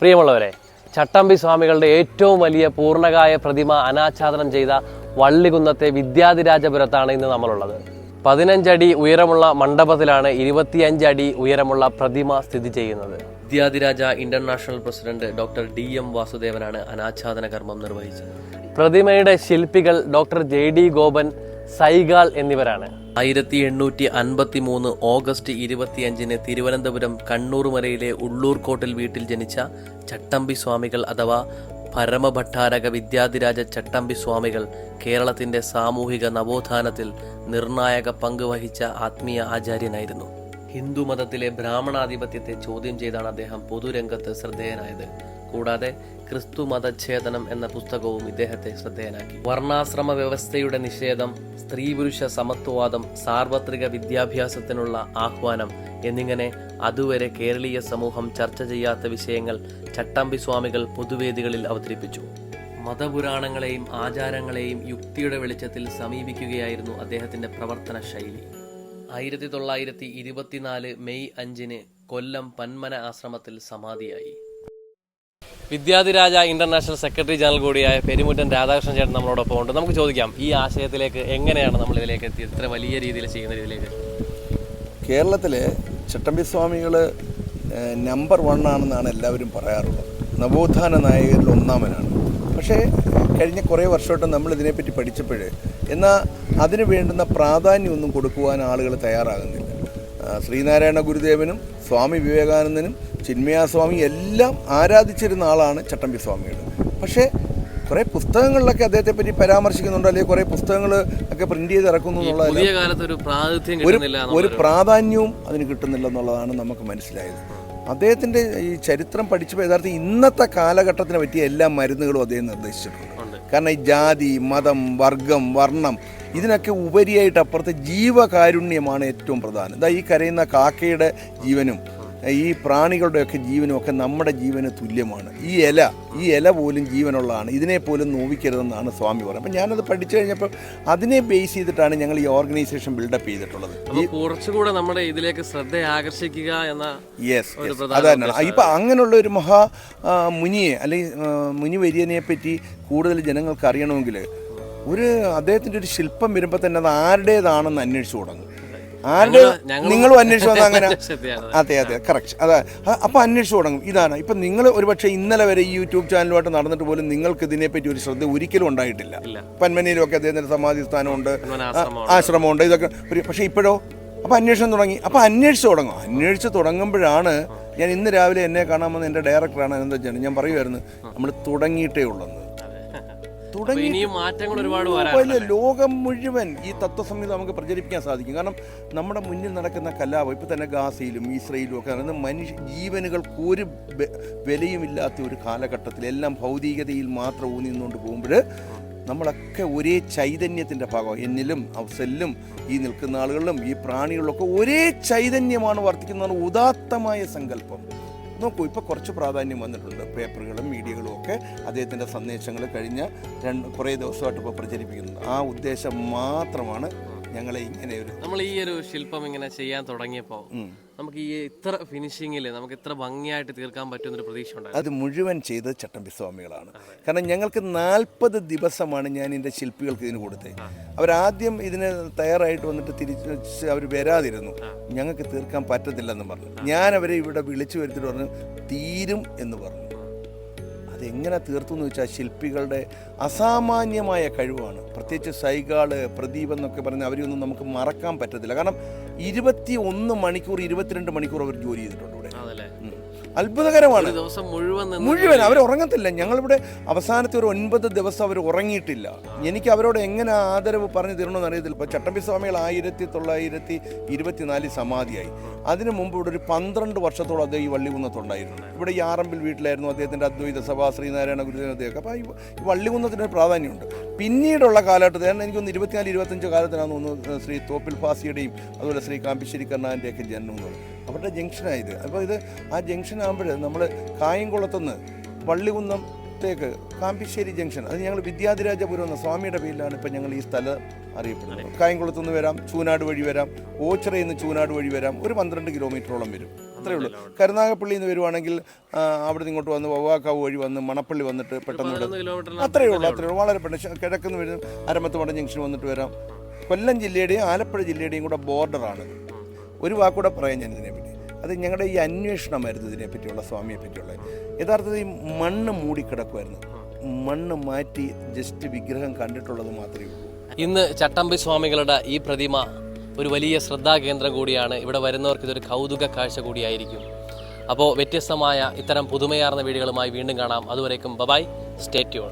പ്രിയമുള്ളവരെ ചട്ടമ്പി സ്വാമികളുടെ ഏറ്റവും വലിയ പൂർണകായ പ്രതിമ അനാച്ഛാദനം ചെയ്ത വള്ളികുന്നത്തെ വിദ്യാധിരാജപുരത്താണ് ഇന്ന് നമ്മളുള്ളത്. പതിനഞ്ചടി ഉയരമുള്ള മണ്ഡപത്തിലാണ് ഇരുപത്തിയഞ്ചടി ഉയരമുള്ള പ്രതിമ സ്ഥിതി ചെയ്യുന്നത്. Vidyadhiraja international president doctor D M വാസുദേവനാണ് അനാച്ഛാദന കർമ്മം നിർവഹിച്ചത്. പ്രതിമയുടെ ശില്പികൾ doctor J D Gopan Saigal എന്നിവരാണ്. ആയിരത്തി എണ്ണൂറ്റി അൻപത്തി മൂന്ന് ഓഗസ്റ്റ് ഇരുപത്തിയഞ്ചിന് തിരുവനന്തപുരം കണ്ണൂർമലയിലെ ഉള്ളൂർക്കോട്ടിൽ വീട്ടിൽ ജനിച്ച ചട്ടമ്പി സ്വാമികൾ അഥവാ പരമഭട്ടാരക വിദ്യാധിരാജ ചട്ടമ്പി സ്വാമികൾ കേരളത്തിന്റെ സാമൂഹിക നവോത്ഥാനത്തിൽ നിർണായക പങ്ക് വഹിച്ച ആത്മീയ ആചാര്യനായിരുന്നു. ഹിന്ദു മതത്തിലെ ബ്രാഹ്മണാധിപത്യത്തെ ചോദ്യം ചെയ്താണ് അദ്ദേഹം പൊതുരംഗത്ത് ശ്രദ്ധേയനായത്. കൂടാതെ ക്രിസ്തു മതഛേദനം എന്ന പുസ്തകവും ഇദ്ദേഹത്തെ ശ്രദ്ധേയനാക്കി. വർണാശ്രമ വ്യവസ്ഥയുടെ നിഷേധം സ്ത്രീ പുരുഷ സമത്വവാദം സാർവത്രിക വിദ്യാഭ്യാസത്തിനുള്ള ആഹ്വാനം എന്നിങ്ങനെ അതുവരെ കേരളീയ സമൂഹം ചർച്ച ചെയ്യാത്ത വിഷയങ്ങൾ ചട്ടമ്പി സ്വാമികൾ പൊതുവേദികളിൽ അവതരിപ്പിച്ചു. മതപുരാണങ്ങളെയും ആചാരങ്ങളെയും യുക്തിയുടെ വെളിച്ചത്തിൽ സമീപിക്കുകയായിരുന്നു അദ്ദേഹത്തിന്റെ പ്രവർത്തന ശൈലി ആയിരത്തി തൊള്ളായിരത്തി ഇരുപത്തിനാല് മെയ് അഞ്ചിന് കൊല്ലം പന്മന ആശ്രമത്തിൽ സമാധിയായി. വിദ്യാധിരാജ ഇന്റർനാഷണൽ സെക്രട്ടറി ജനറൽ കൂടിയായ പെരുമുറ്റൻ രാധാകൃഷ്ണൻ ചേട്ടൻ നമ്മളോടൊപ്പം ഉണ്ട്. നമുക്ക് ചോദിക്കാം ഈ ആശയത്തിലേക്ക് എങ്ങനെയാണ് നമ്മൾ ഇതിലേക്ക് എത്തിയത്? ഇത്ര വലിയ രീതിയിൽ ചെയ്യുന്ന രീതിയിലേക്ക്. കേരളത്തിലെ ചട്ടമ്പി സ്വാമികൾ നമ്പർ വൺ ആണെന്നാണ് എല്ലാവരും പറയാറുള്ളത്. നവോത്ഥാന നായകരിൽ ഒന്നാമനാണ്. പക്ഷേ കഴിഞ്ഞ കുറേ വർഷമായിട്ട് നമ്മൾ ഇതിനെപ്പറ്റി പഠിച്ചപ്പോൾ എന്നാൽ അതിന് വേണ്ടുന്ന പ്രാധാന്യമൊന്നും കൊടുക്കുവാൻ ആളുകൾ തയ്യാറാകുന്നില്ല. ശ്രീനാരായണ ഗുരുദേവനും സ്വാമി വിവേകാനന്ദനും ചിന്മയാസ്വാമി എല്ലാം ആരാധിച്ചിരുന്ന ആളാണ് ചട്ടമ്പി സ്വാമികൾ പക്ഷേ കുറേ പുസ്തകങ്ങളിലൊക്കെ അദ്ദേഹത്തെ പറ്റി പരാമർശിക്കുന്നുണ്ട് അല്ലെങ്കിൽ കുറേ പുസ്തകങ്ങൾ ഒക്കെ പ്രിന്റ് ചെയ്ത് ഇറക്കുന്നു എന്നുള്ളതല്ല. ഒരു പ്രാധാന്യവും അതിന് കിട്ടുന്നില്ല എന്നുള്ളതാണ് നമുക്ക് മനസ്സിലായത്. അദ്ദേഹത്തിന്റെ ഈ ചരിത്രം പഠിച്ചപ്പോൾ യഥാർത്ഥം ഇന്നത്തെ കാലഘട്ടത്തിനെ പറ്റിയ എല്ലാ മരുന്നുകളും അദ്ദേഹം നിർദ്ദേശിച്ചിട്ടുണ്ട്. കാരണം ഈ ജാതി മതം വർഗം വർണം ഇതിനൊക്കെ ഉപരിയായിട്ട് അപ്പുറത്തെ ജീവകാരുണ്യമാണ് ഏറ്റവും പ്രധാനം. ഇതാ ഈ കരയുന്ന കാക്കയുടെ ജീവനും ഈ പ്രാണികളുടെയൊക്കെ ജീവനും ഒക്കെ നമ്മുടെ ജീവന് തുല്യമാണ്. ഈ ഇല ഈ ഇല പോലും ജീവനുള്ളതാണ്. ഇതിനെ പോലും നോവിക്കരുതെന്നാണ് സ്വാമി പറയുന്നത്. അപ്പം ഞാനത് പഠിച്ചു കഴിഞ്ഞപ്പോൾ അതിനെ ബേസ് ചെയ്തിട്ടാണ് ഞങ്ങൾ ഈ ഓർഗനൈസേഷൻ ബിൽഡപ്പ് ചെയ്തിട്ടുള്ളത്. കുറച്ചുകൂടെ നമ്മുടെ ഇതിലേക്ക് ശ്രദ്ധ ആകർഷിക്കുക എന്ന യെസ് അത് തന്നെയാണ് ഇപ്പം അങ്ങനെയുള്ള ഒരു മഹാ മുനിയെ അല്ലെങ്കിൽ മുനി വര്യനെ പറ്റി കൂടുതൽ ജനങ്ങൾക്ക് അറിയണമെങ്കിൽ ഒരു അദ്ദേഹത്തിന്റെ ഒരു ശില്പം വരുമ്പോൾ തന്നെ അത് ആരുടേതാണെന്ന് അന്വേഷിച്ചു തുടങ്ങും. ആരുടെ നിങ്ങളും അന്വേഷിച്ചു വന്നാൽ അങ്ങനെ? അതെ അതെ കറക്റ്റ് അതെ അപ്പോൾ അന്വേഷിച്ചു തുടങ്ങും. ഇതാണ്. ഇപ്പം നിങ്ങൾ ഒരുപക്ഷെ ഇന്നലെ വരെ ഈ യൂട്യൂബ് ചാനലുമായിട്ട് നടന്നിട്ട് പോലും നിങ്ങൾക്ക് ഇതിനെപ്പറ്റി ഒരു ശ്രദ്ധ ഒരിക്കലും ഉണ്ടായിട്ടില്ല. പന്മനയിലൊക്കെ അദ്ദേഹത്തിന്റെ സമാധി സ്ഥാനമുണ്ട്. ആശ്രമമുണ്ട്. ഇതൊക്കെ ഒരു പക്ഷേ ഇപ്പോഴോ? അപ്പോൾ അന്വേഷണം തുടങ്ങി. അപ്പോൾ അന്വേഷിച്ചു തുടങ്ങും. അന്വേഷിച്ച് തുടങ്ങുമ്പോഴാണ് ഞാൻ ഇന്ന് രാവിലെ എന്നെ കാണാമെന്ന് എന്റെ ഡയറക്ടറാണ് വെച്ചാൽ ഞാൻ പറയുമായിരുന്നു നമ്മൾ തുടങ്ങിയിട്ടേ ഉള്ളെന്ന്. അപ്പൊ തുടങ്ങി ഇനിയും മാറ്റങ്ങൾ ഒരുപാട് ലോകം മുഴുവൻ ഈ തത്വസംഹിത നമുക്ക് പ്രചരിപ്പിക്കാൻ സാധിക്കും. കാരണം നമ്മുടെ മുന്നിൽ നടക്കുന്ന കലാപം ഇപ്പം തന്നെ ഗാസയിലും ഇസ്രയേലും ഒക്കെ നടക്കുന്ന മനുഷ്യ ജീവനുകൾക്ക് ഒരു ബെ- വിലയുമില്ലാത്ത ഒരു കാലഘട്ടത്തിൽ എല്ലാം ഭൗതികതയിൽ മാത്രം ഊന്നി നിന്നുകൊണ്ട് പോകുമ്പോൾ നമ്മളൊക്കെ ഒരേ ചൈതന്യത്തിന്റെ ഭാഗം എന്നിലും അവസലിലും ഈ നിൽക്കുന്ന ആളുകളിലും ഈ പ്രാണികളിലൊക്കെ ഒരേ ചൈതന്യമാണ് വർത്തിക്കുന്നതാണ് ഉദാത്തമായ സങ്കല്പം. നോക്കൂ ഇപ്പോൾ കുറച്ച് പ്രാധാന്യം വന്നിട്ടുണ്ട്. പേപ്പറുകളും മീഡിയകളും ഒക്കെ അദ്ദേഹത്തിന്റെ സന്ദേശങ്ങൾ കഴിഞ്ഞ രണ്ട് കുറേ ദിവസമായിട്ട് ഇപ്പോൾ പ്രചരിപ്പിക്കുന്നുണ്ട് ആ ഉദ്ദേശം മാത്രമാണ് ഞങ്ങളെ ഇങ്ങനെ ഒരു നമ്മൾ ഈ ഒരു ശില്പം ഇങ്ങനെ ചെയ്യാൻ തുടങ്ങിയപ്പോൾ നമുക്ക് ഈ ഇത്ര ഫിനിഷിങ്ങിൽ നമുക്ക് ഇത്ര ഭംഗിയായിട്ട് തീർക്കാൻ പറ്റുമെന്നൊരു പ്രതീക്ഷ ഉണ്ട് അത് മുഴുവൻ ചെയ്തത് ചട്ടമ്പിസ്വാമികളാണ്. കാരണം ഞങ്ങൾക്ക് നാൽപ്പത് ദിവസമാണ് ഞാൻ എന്റെ ശില്പികൾക്ക് ഇതിന് കൊടുത്തത്. അവരാദ്യം ഇതിന് തയ്യാറായിട്ട് വന്നിട്ട് തിരിച്ച് അവർ വരാതിരുന്നു. ഞങ്ങൾക്ക് തീർക്കാൻ പറ്റത്തില്ലെന്ന് പറഞ്ഞു. ഞാൻ അവരെ ഇവിടെ വിളിച്ചു വരുത്തിട്ട് പറഞ്ഞു തീരും എന്ന് പറഞ്ഞു. അതെങ്ങനെ തീർത്തു എന്ന് വെച്ചാൽ ശില്പികളുടെ അസാമാന്യമായ കഴിവാണ്. പ്രത്യേകിച്ച് സൈഗാൾ പ്രദീപ് എന്നൊക്കെ പറഞ്ഞ അവരെയൊന്നും നമുക്ക് മറക്കാൻ പറ്റത്തില്ല. കാരണം ഇരുപത്തി ഒന്ന് മണിക്കൂർ ഇരുപത്തിരണ്ട് മണിക്കൂർ അവർ ജോലി ചെയ്തിട്ടുണ്ട്. അത്ഭുതകരമാണ്. ദിവസം മുഴുവൻ മുഴുവൻ. അവർ ഉറങ്ങത്തില്ല ഞങ്ങളിവിടെ അവസാനത്തെ ഒരു ഒൻപത് ദിവസം അവർ ഉറങ്ങിയിട്ടില്ല എനിക്ക് അവരോട് എങ്ങനെ ആദരവ് പറഞ്ഞു തരണമെന്ന് അറിയത്തില്ല. ഇപ്പോൾ ചട്ടമ്പി സ്വാമികൾ ആയിരത്തി തൊള്ളായിരത്തി ഇരുപത്തിനാലിൽ സമാധിയായി. അതിനു മുമ്പ് ഇവിടെ ഒരു പന്ത്രണ്ട് വർഷത്തോളം അദ്ദേഹം ഈ വള്ളികുന്നത്തുണ്ടായിരുന്നു. ഇവിടെ ഈ ആറമ്പിൽ വീട്ടിലായിരുന്നു അദ്ദേഹത്തിന്റെ അദ്വൈത സഭ ശ്രീനാരായണ അദ്ദേഹം അപ്പോൾ ഈ ഈ വള്ളികുന്നത്തിന് ഒരു പ്രാധാന്യമുണ്ട്. പിന്നീടുള്ള കാലഘട്ടത്തിൽ കാരണം എനിക്കൊന്ന് ഇരുപത്തിനാല് ഇരുപത്തഞ്ച് കാലത്തിനാണ് തോന്നുന്നു ശ്രീ തോപ്പിൽ ഫാസിയുടെയും അതുപോലെ ശ്രീ കാമ്പിശ്ശേരി കർണാന്റെയൊക്കെ ജന്മം എന്ന് അവരുടെ ജംഗ്ഷനായത്. അപ്പോൾ ഇത് ആ ജംഗ്ഷൻ ആകുമ്പോൾ നമ്മൾ കായംകുളത്തുനിന്ന് വള്ളികുന്നത്തേക്ക് കാമ്പിശ്ശേരി ജംഗ്ഷൻ അത് ഞങ്ങൾ വിദ്യാധിരാജപുരം എന്ന സ്വാമിയുടെ പേരിലാണ് ഇപ്പം ഞങ്ങൾ ഈ സ്ഥലം അറിയപ്പെടുന്നത്. കായംകുളത്തു നിന്ന് വരാം ചൂനാട് വഴി വരാം ഓച്ചിറയിൽ നിന്ന് ചൂനാട് വഴി വരാം ഒരു പന്ത്രണ്ട് കിലോമീറ്ററോളം വരും. അത്രേ ഉള്ളൂ. കരുനാഗപ്പള്ളിയിൽ നിന്ന് വരുവാണെങ്കിൽ അവിടെ നിന്ന് ഇങ്ങോട്ട് വന്ന് വവ്വാക്കാവ് വഴി വന്ന് മണപ്പള്ളി വന്നിട്ട് പെട്ടെന്ന് വിടും അത്രയേ ഉള്ളൂ അത്രയേ ഉള്ളൂ. വളരെ പെട്ടെന്ന്. കിഴക്കുന്ന് വരും അരമത്തുമട ജംഗ്ഷൻ വന്നിട്ട് വരാം. കൊല്ലം ജില്ലയുടെയും ആലപ്പുഴ ജില്ലയുടെയും കൂടെ ബോർഡറാണ്. ഒരു വാക്കൂടെ പറയാം ഞാൻ ഇതിനെപ്പറ്റി അത് ഞങ്ങളുടെ ഈ അന്വേഷണമായിരുന്നു ഇതിനെപ്പറ്റിയുള്ള സ്വാമിയെ പറ്റിയുള്ള യഥാർത്ഥത്തിൽ മണ്ണ് മൂടിക്കിടക്കുമായിരുന്നു മണ്ണ് മാറ്റി ജസ്റ്റ് വിഗ്രഹം കണ്ടിട്ടുള്ളത് മാത്രമേ ഉള്ളൂ. ഇന്ന് ചട്ടമ്പി സ്വാമികളുടെ ഈ പ്രതിമ ഒരു വലിയ ശ്രദ്ധാകേന്ദ്രം കൂടിയാണ്. ഇവിടെ വരുന്നവർക്ക് ഇതൊരു കൗതുക കാഴ്ച കൂടിയായിരിക്കും. അപ്പോൾ വ്യത്യസ്തമായ ഇത്തരം പുതുമയാർന്ന വീടുകളുമായി വീണ്ടും കാണാം. അതുവരേക്കും ബബായ്. സ്റ്റേറ്റ്യൂൺ